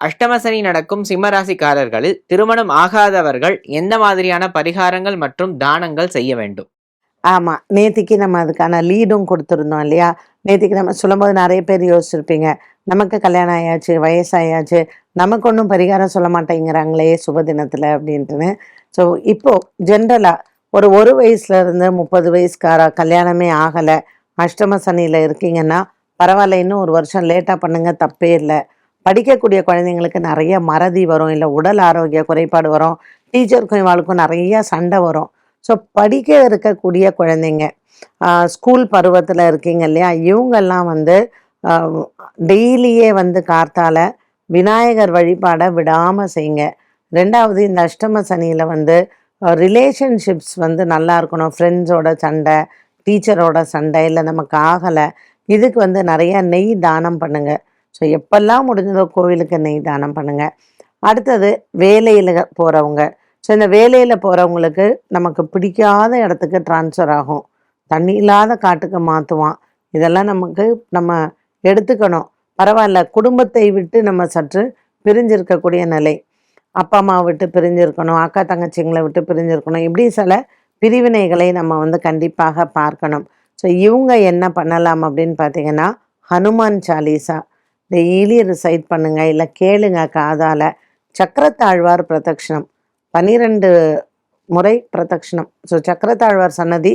அஷ்டமசனி நடக்கும் சிம்மராசிக்காரர்களில் திருமணம் ஆகாதவர்கள் எந்த மாதிரியான பரிகாரங்கள் மற்றும் தானங்கள் செய்ய வேண்டும்? ஆமாம் நேத்திக்கு நம்ம அதுக்கான லீடும் கொடுத்துருந்தோம் இல்லையா? நேத்திக்கு நம்ம சொல்லும்போது நிறைய பேர் யோசிச்சிருப்பீங்க. நமக்கு கல்யாணம் ஆயாச்சு வயசாயாச்சு நமக்கு ஒன்றும் பரிகாரம் சொல்ல மாட்டேங்கிறாங்களே சுப தினத்தில் அப்படின்ட்டுன்னு. ஸோ இப்போது ஜென்ரலாக ஒரு ஒரு வயசுல இருந்து முப்பது வயசுக்கார கல்யாணமே ஆகலை. அஷ்டம சனியில் இருக்கீங்கன்னா பரவாயில்ல இன்னும் ஒரு வருஷம் லேட்டாக பண்ணுங்க தப்பே இல்லை. படிக்கக்கூடிய குழந்தைங்களுக்கு நிறைய மறதி வரும் இல்லை உடல் ஆரோக்கிய குறைபாடு வரும் டீச்சருக்கும் இவாளுக்கும் நிறைய சண்டை வரும். ஸோ படிக்க இருக்கக்கூடிய குழந்தைங்க ஸ்கூல் பருவத்தில் இருக்கீங்க இல்லையா? இவங்கெல்லாம் வந்து டெய்லியே வந்து கார்த்தால விநாயகர் வழிபாடை விடாமல் செய்யுங்க. ரெண்டாவது இந்த அஷ்டம சனியில் வந்து ரிலேஷன்ஷிப்ஸ் வந்து நல்லா இருக்கணும். ஃப்ரெண்ட்ஸோட சண்டை டீச்சரோட சண்டை இல்லை நமக்கு ஆகலை இதுக்கு வந்து நிறைய நெய் தானம் பண்ணுங்கள் ஸோ எப்பெல்லாம் முடிஞ்சதோ கோவிலுக்கு நெய் தானம் பண்ணுங்க. அடுத்தது வேலையில் போகிறவங்க ஸோ இந்த வேலையில் போகிறவங்களுக்கு நமக்கு பிடிக்காத இடத்துக்கு ட்ரான்ஸ்ஃபர் ஆகும். தண்ணி இல்லாத காட்டுக்கு மாற்றுவான் இதெல்லாம் நமக்கு நம்ம எடுத்துக்கணும். பரவாயில்ல குடும்பத்தை விட்டு நம்ம சற்று பிரிஞ்சிருக்கக்கூடிய நிலை. அப்பா அம்மா விட்டு பிரிஞ்சிருக்கணும். அக்கா தங்கச்சிங்களை விட்டு பிரிஞ்சிருக்கணும். இப்படி சில பிரிவினைகளை நம்ம வந்து கண்டிப்பாக பார்க்கணும். ஸோ இவங்க என்ன பண்ணலாம் அப்படின்னு பார்த்தீங்கன்னா ஹனுமான் சாலீசா. டெய்லி ரிசைட் பண்ணுங்க இல்லை கேளுங்க காதால். சக்கரத்தாழ்வார் பிரதட்சணம் பன்னிரெண்டு முறை பிரதட்சணம். ஸோ சக்கரத்தாழ்வார் சன்னதி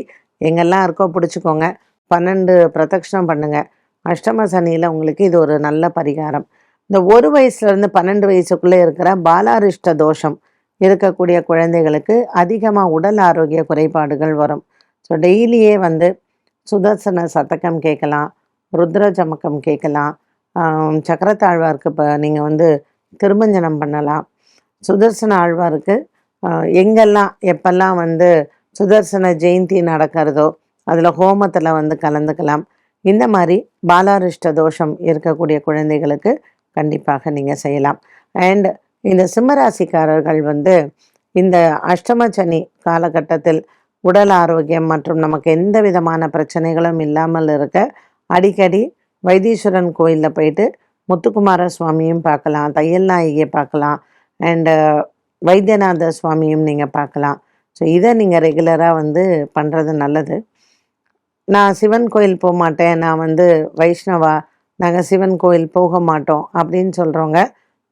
எங்கெல்லாம் இருக்கோ பிடிச்சிக்கோங்க. பன்னெண்டு பிரதட்சணம் பண்ணுங்க. அஷ்டம சனியில் உங்களுக்கு இது ஒரு நல்ல பரிகாரம். இந்த ஒரு வயசுலேருந்து பன்னெண்டு வயசுக்குள்ளே இருக்கிற பாலாரிஷ்ட தோஷம் இருக்கக்கூடிய குழந்தைகளுக்கு அதிகமாக உடல் ஆரோக்கிய குறைபாடுகள் வரும். ஸோ டெய்லியே வந்து சுதர்சன சதகம் கேட்கலாம் ருத்ர ஜமக்கம் கேட்கலாம் சக்கரத்தாழ்வாருக்கு இப்போ நீங்கள் வந்து திருமஞ்சனம் பண்ணலாம். சுதர்சன ஆழ்வாருக்கு எங்கெல்லாம் எப்பெல்லாம் வந்து சுதர்சன ஜெயந்தி நடக்கிறதோ அதில் ஹோமத்தில் வந்து கலந்துக்கலாம். இந்த மாதிரி பாலாரிஷ்ட தோஷம் இருக்கக்கூடிய குழந்தைகளுக்கு கண்டிப்பாக நீங்கள் செய்யலாம். அண்ட் இந்த சிம்மராசிக்காரர்கள் வந்து இந்த அஷ்டம சனி காலகட்டத்தில் உடல் ஆரோக்கியம் மற்றும் நமக்கு எந்த விதமான பிரச்சனைகளும் இல்லாமல் இருக்க அடிக்கடி வைத்தீஸ்வரன் கோயிலில் போயிட்டு முத்துக்குமார சுவாமியும் பார்க்கலாம் தையல் நாயகியை பார்க்கலாம் அண்டு uh, வைத்தியநாத சுவாமியும் நீங்கள் பார்க்கலாம். ஸோ இதை நீங்கள் ரெகுலராக வந்து பண்ணுறது நல்லது. நான் சிவன் கோயில் போக மாட்டேன் நான் வந்து வைஷ்ணவா நாங்கள் சிவன் கோயில் போக மாட்டோம் அப்படின்னு சொல்கிறவங்க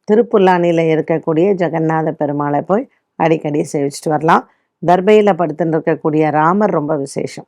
திருப்புல்லானியில் இருக்கக்கூடிய ஜெகநாத பெருமாளை போய் அடிக்கடி சேவிச்சுட்டு வரலாம். தர்பையில் படுத்துன்னு இருக்கக்கூடிய ராமர் ரொம்ப விசேஷம்.